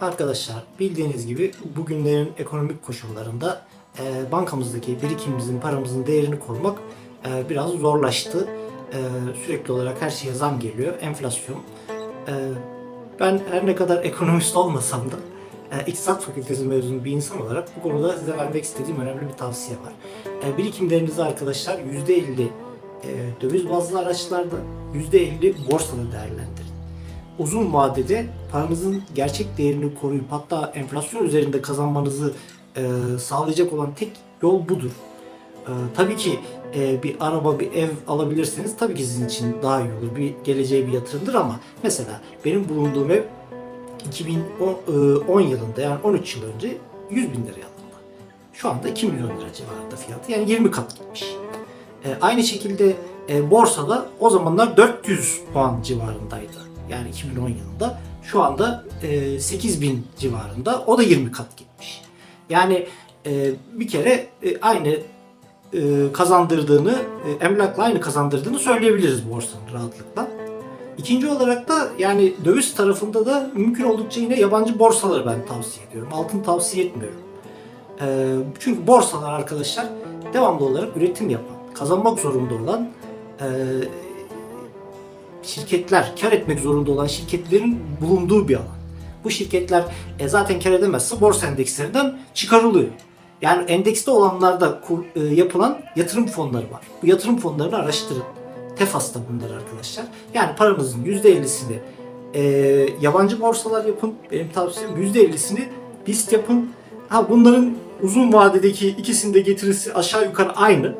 Arkadaşlar bildiğiniz gibi bugünlerin ekonomik koşullarında e, bankamızdaki birikimimizin, paramızın değerini korumak e, biraz zorlaştı. E, sürekli olarak her şeye zam geliyor, enflasyon. E, ben her ne kadar ekonomist olmasam da e, İktisat Fakültesi mezunu bir insan olarak bu konuda size vermek istediğim önemli bir tavsiye var. E, birikimlerinizi arkadaşlar %50 e, döviz bazlı araçlarda, %50 borsada değerlendirin uzun vadede paranızın gerçek değerini koruyup hatta enflasyon üzerinde kazanmanızı e, sağlayacak olan tek yol budur. E, tabii ki e, bir araba, bir ev alabilirseniz tabii ki sizin için daha iyi olur. Bir geleceğe bir yatırımdır ama mesela benim bulunduğum ev 2010 yılında yani 13 yıl önce 100 bin liraya alındı. Şu anda 2 milyon lira civarında fiyatı yani 20 kat gitmiş. E, aynı şekilde e, borsada o zamanlar 400 puan civarındaydı. Yani 2010 yılında. Şu anda e, 8000 civarında. O da 20 kat gitmiş. Yani e, bir kere e, aynı e, kazandırdığını, emlakla aynı kazandırdığını söyleyebiliriz borsanın rahatlıkla. İkinci olarak da yani döviz tarafında da mümkün oldukça yine yabancı borsaları ben tavsiye ediyorum. Altın tavsiye etmiyorum. Çünkü borsalar arkadaşlar devamlı olarak üretim yapan, kazanmak zorunda olan şirketler, kar etmek zorunda olan şirketlerin bulunduğu bir alan. Bu şirketler e, zaten kar edemezse borsa endekslerinden çıkarılıyor. Yani endekste olanlarda kur- e, yapılan yatırım fonları var. Bu yatırım fonlarını araştırın. Tefas'ta bunlar arkadaşlar. Yani paranızın %50'sini e, yabancı borsalar yapın. Benim tavsiyem %50'sini BIST yapın. Ha bunların uzun vadedeki ikisinde getirisi aşağı yukarı aynı.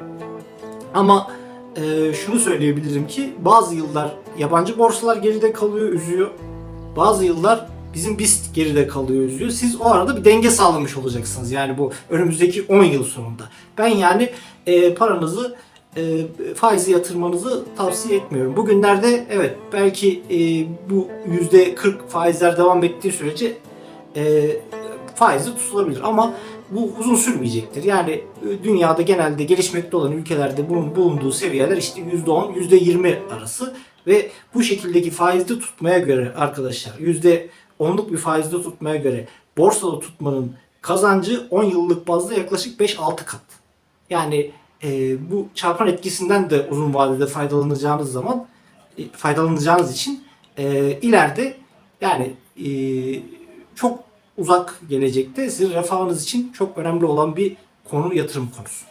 Ama e, şunu söyleyebilirim ki bazı yıllar yabancı borsalar geride kalıyor, üzüyor. Bazı yıllar bizim BIST geride kalıyor, üzüyor. Siz o arada bir denge sağlamış olacaksınız. Yani bu önümüzdeki 10 yıl sonunda. Ben yani e, paranızı e, faizi yatırmanızı tavsiye etmiyorum. Bugünlerde evet belki e, bu %40 faizler devam ettiği sürece e, faizi tutulabilir ama bu uzun sürmeyecektir. Yani e, dünyada genelde gelişmekte olan ülkelerde bunun bulunduğu seviyeler işte %10, %20 arası ve bu şekildeki faizde tutmaya göre arkadaşlar %10'luk bir faizde tutmaya göre borsada tutmanın kazancı 10 yıllık bazda yaklaşık 5-6 kat. Yani e, bu çarpan etkisinden de uzun vadede faydalanacağınız zaman e, faydalanacağınız için e, ileride yani e, çok uzak gelecekte sizin refahınız için çok önemli olan bir konu yatırım konusu.